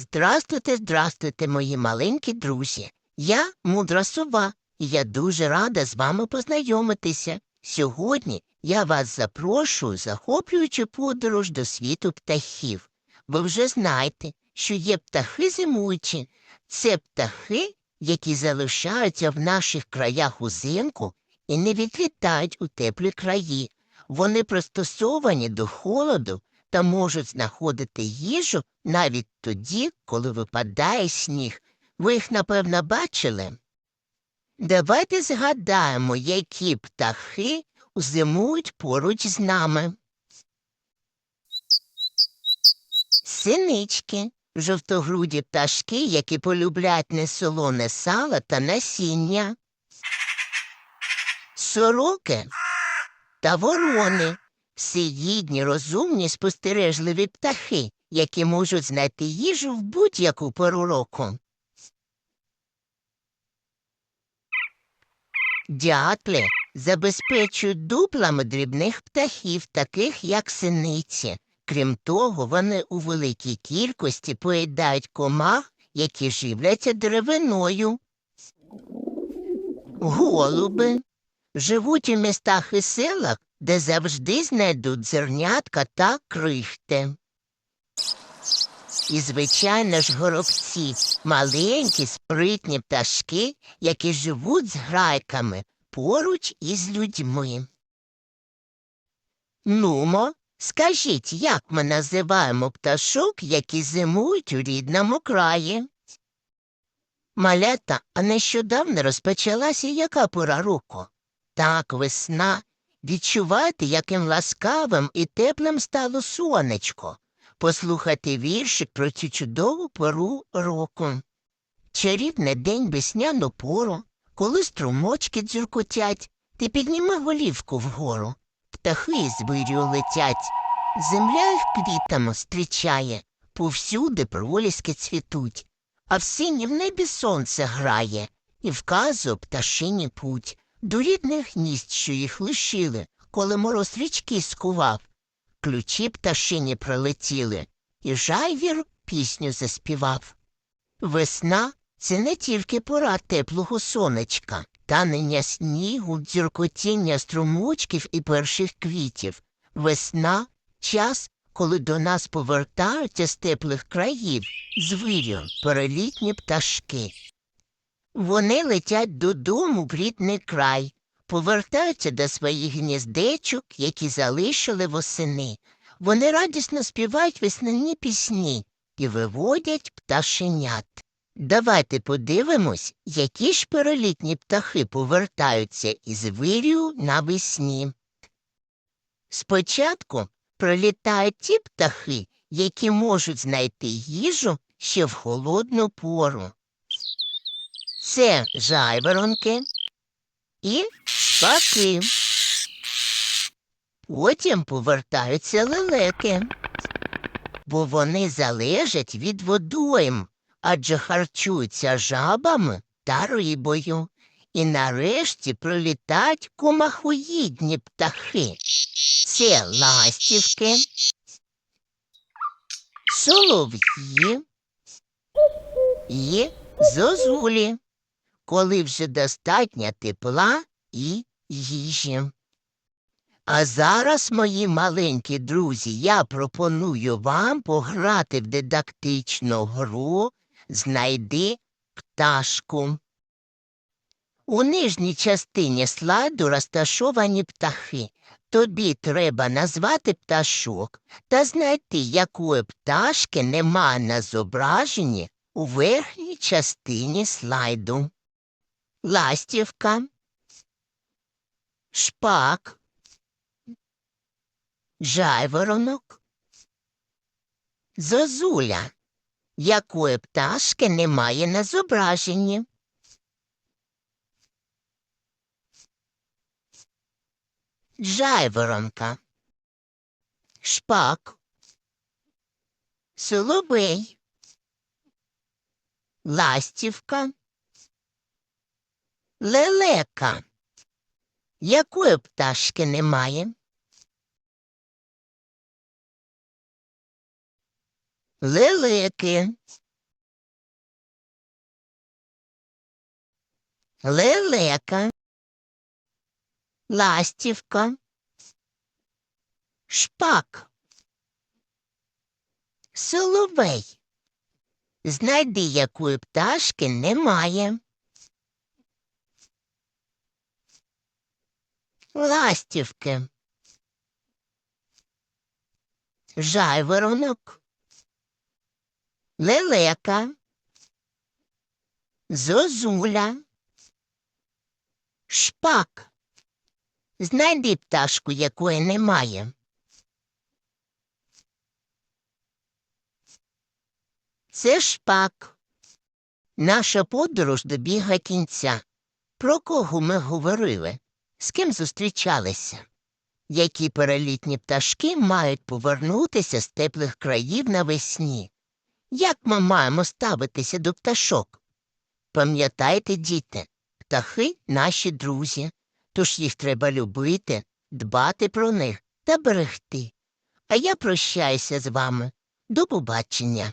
Здрастуйте, здрастуйте, мої маленькі друзі. Я мудра сова, і я дуже рада з вами познайомитися. Сьогодні я вас запрошую в захоплюючу подорож до світу птахів. Ви вже знаєте, що є птахи зимуючі. Це птахи, які залишаються в наших краях узимку і не відлітають у теплі краї. Вони пристосовані до холоду та можуть знаходити їжу навіть тоді, коли випадає сніг. Ви їх, напевно, бачили? Давайте згадаємо, які птахи зимують поруч з нами. Синички, жовтогруді пташки, які полюблять несолоне сало та насіння. Сороки та ворони, всеїдні, розумні, спостережливі птахи, які можуть знайти їжу в будь-яку пору року. Дятлі забезпечують дуплами дрібних птахів, таких як синиці. Крім того, вони у великій кількості поїдають комах, які живляться деревиною. Голуби живуть у містах і селах, де завжди знайдуть зернятка та крихти. І, звичайно ж, горобці, маленькі, спритні пташки, які живуть з грайками поруч із людьми. Нумо, скажіть, як ми називаємо пташок, які зимують у рідному краї? Малята, а нещодавно розпочалася яка пора року? Так, весна. Відчувати, яким ласкавим і теплим стало сонечко. Послухати віршик про цю чудову пору року. Чарівний день весняну пору, коли струмочки дзюркотять, ти підніми голівку вгору. Птахи з вирію летять. Земля їх квітами зустрічає, повсюди проліски цвітуть, а в сині в небі сонце грає і вказує пташині путь до рідних гнізд, що їх лишили, коли мороз річки скував. Ключі пташині пролетіли, і жайвір пісню заспівав. Весна це не тільки пора теплого сонечка, танення снігу, дзюркотіння струмочків і перших квітів. Весна час, коли до нас повертаються з теплих країв, звірю, перелітні пташки. Вони летять додому в рідний край, повертаються до своїх гніздечок, які залишили восени. Вони радісно співають весняні пісні і виводять пташенят. Давайте подивимось, які ж перелітні птахи повертаються із вирію навесні. Спочатку пролітають ті птахи, які можуть знайти їжу ще в холодну пору. Це жайворонки і шпаки. Потім повертаються лелеки, бо вони залежать від водойм, адже харчуються жабами та рибою. І нарешті пролітають комахоїдні птахи. Це ластівки, солов'ї і зозулі коли вже достатньо тепла і їжі. А зараз, мої маленькі друзі, я пропоную вам пограти в дидактичну гру Знайди пташку. У нижній частині слайду розташовані птахи. Тобі треба назвати пташок та знайти, якої пташки нема на зображенні у верхній частині слайду ластівка, шпак, жайворонок, зозуля, якої пташки немає на зображенні. Жайворонка, шпак, соловей, ластівка, лелека. Якої пташки немає? Лелеки. Лелека. Ластівка. Шпак. Соловей. Знайди, якої пташки немає. Ластівки. Жайворонок. Лелека. Зозуля. Шпак. Знайди пташку, якої немає. Це шпак. Наша подорож добігла кінця. Про кого ми говорили? З ким зустрічалися? Які перелітні пташки мають повернутися з теплих країв навесні? Як ми маємо ставитися до пташок? Пам'ятайте, діти, птахи наші друзі, тож їх треба любити, дбати про них та берегти. А я прощаюся з вами. До побачення.